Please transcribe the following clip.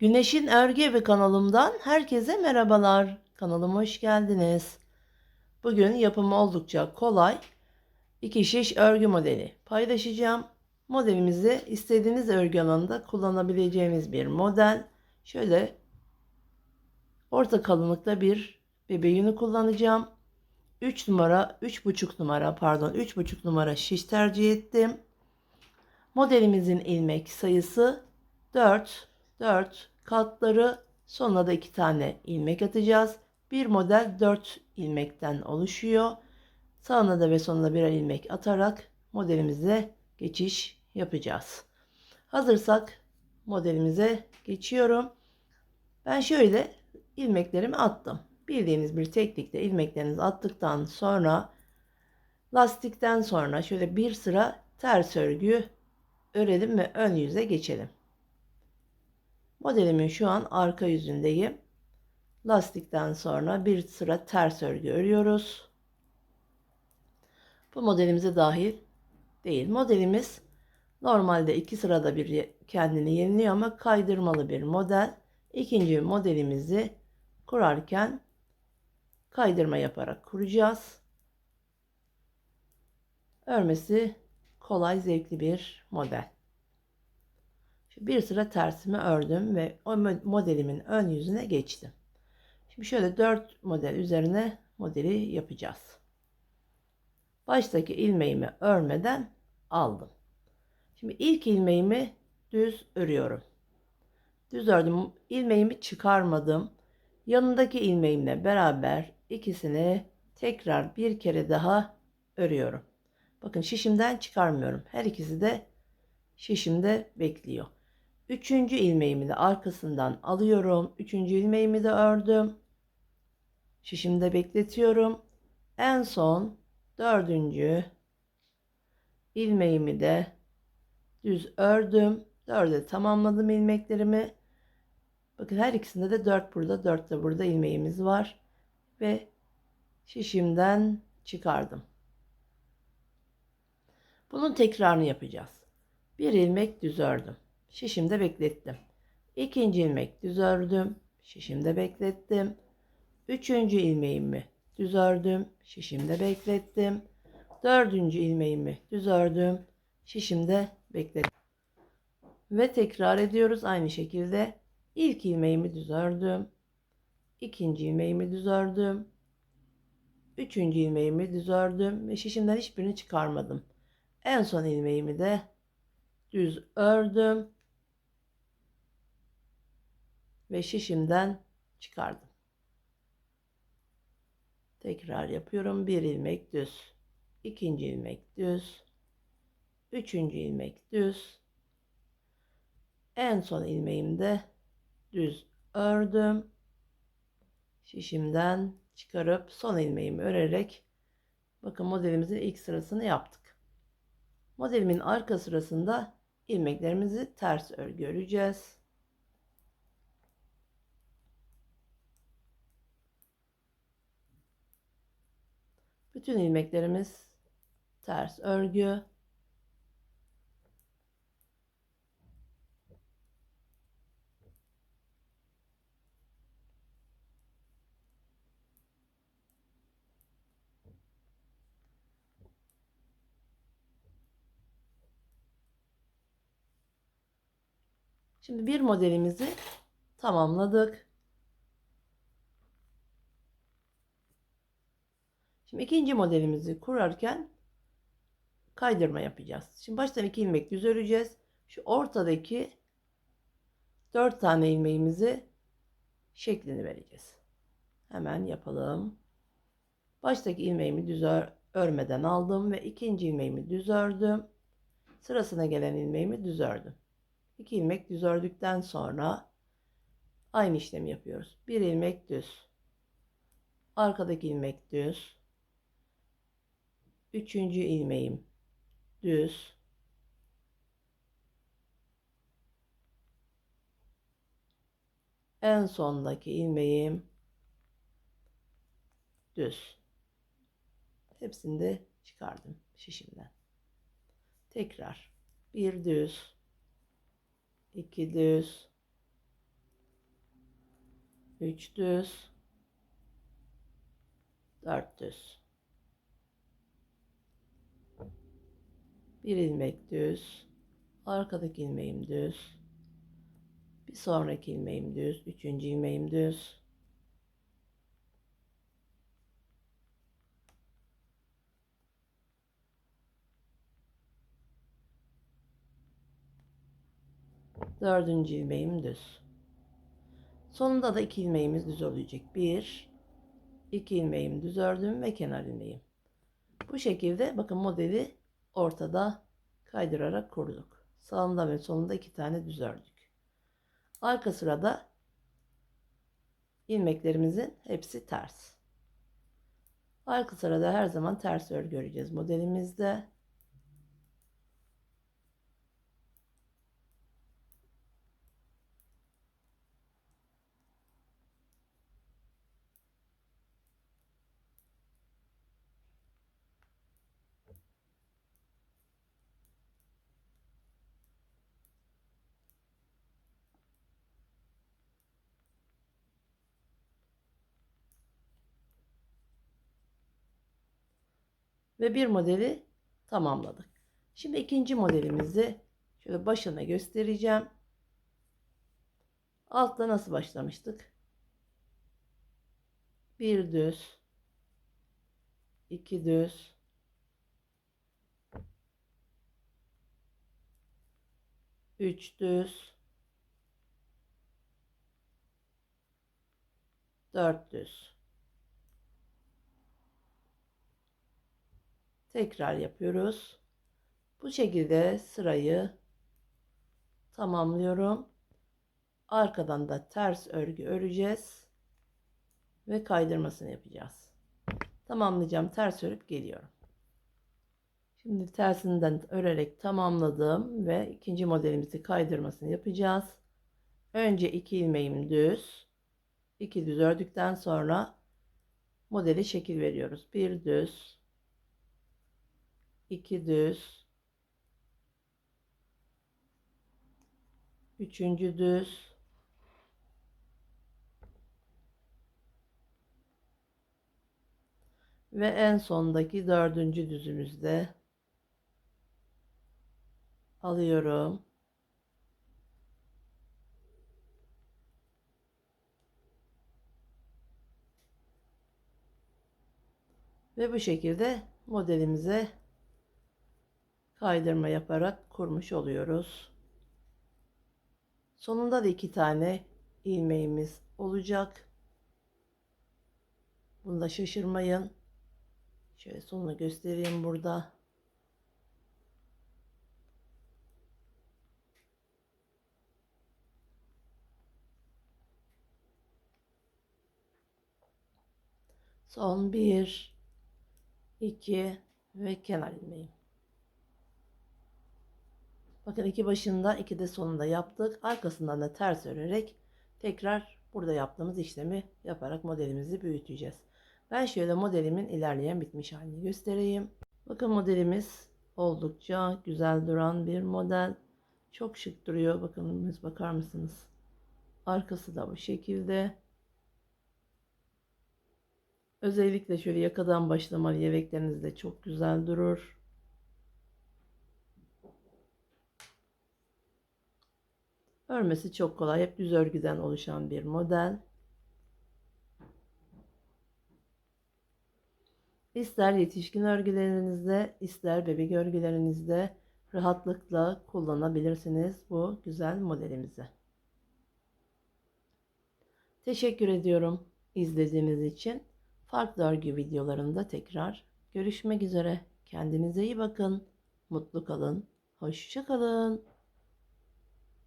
Güneşin Örgü Evi kanalımdan herkese merhabalar. Kanalıma hoş geldiniz. Bugün yapımı oldukça kolay iki şiş örgü modeli paylaşacağım. Modelimizi istediğiniz örgü alanında kullanabileceğiniz bir model. Şöyle orta kalınlıkta bir bebe yünü kullanacağım. 3 numara, 3,5 numara pardon 3,5 numara şiş tercih ettim. Modelimizin ilmek sayısı 4, 4 katları sonuna da 2 tane ilmek atacağız. Bir model 4 ilmekten oluşuyor. Sağına da ve sonuna birer ilmek atarak modelimize geçiş yapacağız. Hazırsak modelimize geçiyorum. Ben şöyle ilmeklerimi attım. Bildiğiniz bir teknikle ilmeklerinizi attıktan sonra lastikten sonra şöyle bir sıra ters örgü örelim ve ön yüze geçelim. Modelimin şu an arka yüzündeyim. Lastikten sonra bir sıra ters örgü örüyoruz. Bu modelimize dahil değil. Modelimiz normalde iki sırada bir kendini yeniliyor ama kaydırmalı bir model. İkinci modelimizi kurarken kaydırma yaparak kuracağız. Örmesi kolay, zevkli bir model. Bir sıra tersimi ördüm ve o modelimin ön yüzüne geçtim. Şimdi şöyle 4 model üzerine modeli yapacağız. Baştaki ilmeğimi örmeden aldım. Şimdi ilk ilmeğimi düz örüyorum. Düz ördüm. ilmeğimi çıkarmadım. Yanındaki ilmeğimle beraber ikisini tekrar bir kere daha örüyorum. Bakın şişimden çıkarmıyorum. Her ikisi de şişimde bekliyor. Üçüncü ilmeğimi de arkasından alıyorum. Üçüncü ilmeğimi de ördüm. Şişimde bekletiyorum. En son dördüncü ilmeğimi de düz ördüm. Dörde tamamladım ilmeklerimi. Bakın her ikisinde de dört burada, dört de burada ilmeğimiz var. Ve şişimden çıkardım. Bunun tekrarını yapacağız. Bir ilmek düz ördüm. Şişimde beklettim. İkinci ilmek düz ördüm. Şişimde beklettim. Üçüncü ilmeğimi düz ördüm. Şişimde beklettim. Dördüncü ilmeğimi düz ördüm. Şişimde beklettim. Ve tekrar ediyoruz aynı şekilde. İlk ilmeğimi düz ördüm. İkinci ilmeğimi düz ördüm. Üçüncü ilmeğimi düz ördüm ve şişimden hiçbirini çıkarmadım. En son ilmeğimi de düz ördüm ve şişimden çıkardım. Tekrar yapıyorum. Bir ilmek düz. ikinci ilmek düz. Üçüncü ilmek düz. En son ilmeğimde düz ördüm. Şişimden çıkarıp son ilmeğimi örerek bakın modelimizin ilk sırasını yaptık. Modelimin arka sırasında ilmeklerimizi ters örgü öreceğiz. Bütün ilmeklerimiz ters örgü. Şimdi bir modelimizi tamamladık. Şimdi ikinci modelimizi kurarken kaydırma yapacağız. Şimdi baştan iki ilmek düz öreceğiz. Şu ortadaki dört tane ilmeğimizi şeklini vereceğiz. Hemen yapalım. Baştaki ilmeğimi düz ör, örmeden aldım ve ikinci ilmeğimi düz ördüm. Sırasına gelen ilmeğimi düz ördüm. İki ilmek düz ördükten sonra aynı işlemi yapıyoruz. Bir ilmek düz. Arkadaki ilmek düz üçüncü ilmeğim. Düz. En sondaki ilmeğim. Düz. Hepsini de çıkardım şişimden. Tekrar. Bir düz. İki düz. 3 düz. 4 düz bir ilmek düz arkadaki ilmeğim düz bir sonraki ilmeğim düz üçüncü ilmeğim düz. Dördüncü ilmeğim düz. Sonunda da iki ilmeğimiz düz olacak. Bir iki ilmeğim düz ördüm ve kenar ilmeğim. Bu şekilde bakın modeli ortada kaydırarak kurduk sağında ve solunda iki tane düz ördük. Arka sırada ilmeklerimizin hepsi ters. Arka sırada her zaman ters örgü öreceğiz modelimizde ve bir modeli tamamladık. Şimdi ikinci modelimizi şöyle başına göstereceğim. Altta nasıl başlamıştık? Bir düz, iki düz, üç düz, dört düz. Tekrar yapıyoruz. Bu şekilde sırayı tamamlıyorum. Arkadan da ters örgü öreceğiz. Ve kaydırmasını yapacağız. Tamamlayacağım. Ters örüp geliyorum. Şimdi tersinden örerek tamamladım ve ikinci modelimizi kaydırmasını yapacağız. Önce iki ilmeğim düz. iki düz ördükten sonra modeli şekil veriyoruz. Bir düz, 2 düz. Üçüncü düz. Ve en sondaki dördüncü düzümüzde alıyorum. Ve bu şekilde modelimize kaydırma yaparak kurmuş oluyoruz. Sonunda da iki tane ilmeğimiz olacak. Bunda şaşırmayın. Şöyle sonunu göstereyim burada. Son bir, iki ve kenar ilmeğim. Bakın iki başında iki de sonunda yaptık. Arkasından da ters örerek tekrar burada yaptığımız işlemi yaparak modelimizi büyüteceğiz. Ben şöyle modelimin ilerleyen bitmiş halini göstereyim. Bakın modelimiz oldukça güzel duran bir model. Çok şık duruyor. Bakın bakar mısınız? Arkası da bu şekilde. Özellikle şöyle yakadan başlamalı yeleklerinizde çok güzel durur. Örmesi çok kolay. Hep düz örgüden oluşan bir model. İster yetişkin örgülerinizde, ister bebek örgülerinizde rahatlıkla kullanabilirsiniz bu güzel modelimizi. Teşekkür ediyorum izlediğiniz için. Farklı örgü videolarında tekrar görüşmek üzere. Kendinize iyi bakın. Mutlu kalın. Hoşça kalın.